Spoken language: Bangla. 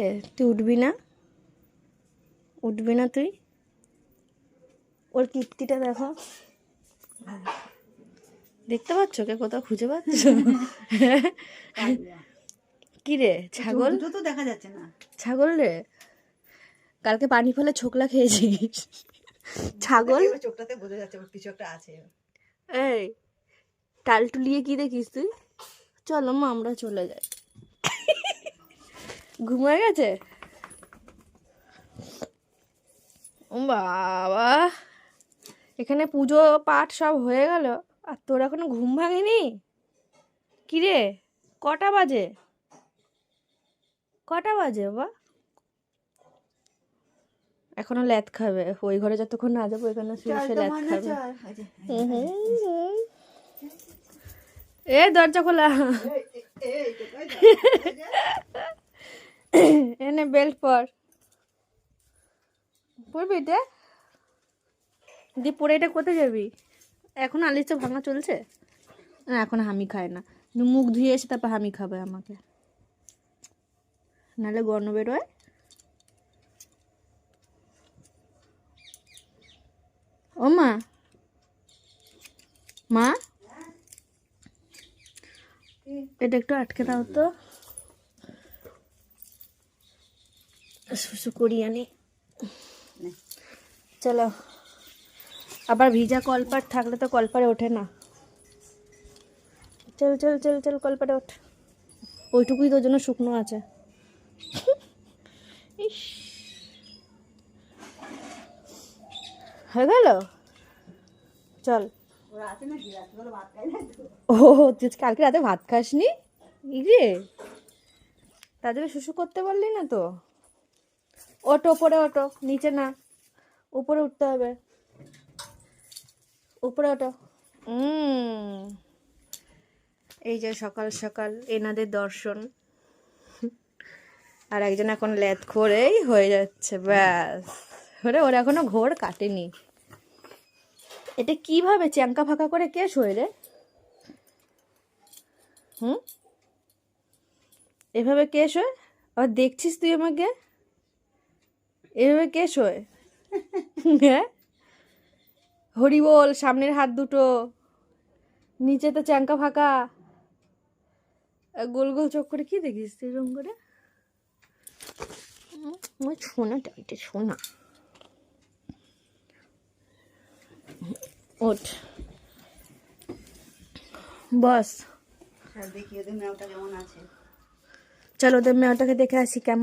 এ তুই উঠবি না? উঠবি না তুই? ওর কীর্তিটা দেখো। দেখতে পাচ্ছ? কে কোথাও খুঁজে পাচ্ছ? কি রে ছাগল? তো দেখা যাচ্ছে না। ছাগল রে? কালকে পানি ফলে ছোকলা খেয়েছিস। ছাগল? চোখটাতে বোঝা যাচ্ছে ওর কিছু একটা আছে। এই টালটুলিয়ে কি দেখিস তুই? চলো মা আমরা চলে যাই। ঘুমায় গেছে ও বাবা এখানে পুজো পাঠ সব হয়ে গেল আর তোর এখনও ঘুম ভাঙেনি কিরে কটা বাজে কটা বাজে বাবা এখনও ল্যাদ খাবে ওই ঘরে যতক্ষণ না যাব এখানে শুয়ে ল্যাদ খাবে। এ দরজা খোলা এনে বেল্ট পর। পরবি এটা? দিয়ে পরে এটা কোথায় যাবি? এখন আলিচা ভাঙা চলছে? না, এখন হামি খায় না। মুখ ধুয়ে এসে তারপর হামি খাবে আমাকে। নাহলে গর্ণ বেরোয়। ও মা। মা? এটা একটু আটকে দাও তো। শুশু করি আনি। চলো, আবার ভিজা কলপাট থাকলে তো কলপারে ওঠে না। চল চল চল চল, কলপারে ওঠ। ওইটুকুই তোর জন্য শুকনো আছে। ইস। হয়ে গেল? চল। ও, তুই কালকে রাতে ভাত খাসনি? ইরে তাদের শুশু করতে পারলি না তো? ওটো ওপরে ওটো নিচে না। উপরে উঠতে হবে। উপরে ওটো এই যে সকাল সকাল এনাদের দর্শন। আর একজন এখন ল্যাদ করেই হয়ে যাচ্ছে ব্যাস। ওরে ওর এখনও ঘোর কাটেনি। এটা কীভাবে চ্যাঙ্কা ফাঁকা করে কে শোয় রে? হুম? এভাবে কে শোয়? আবার দেখছিস তুই আমাকে? এভাবে কে শোয়? হ্যাঁ? হরি বল সামনের হাত দুটো নিচেতে চ্যাঙ্কা ফাঁকা। গোল গোল চোখ করে কি দেখিস এরকম করে? ওই শোনা টাইটে শোনা। ওঠ। বস। দেখি ওদের মেয়েটা কেমন আছে? চলো ওদের মেয়েটাকে দেখে আসি কেমন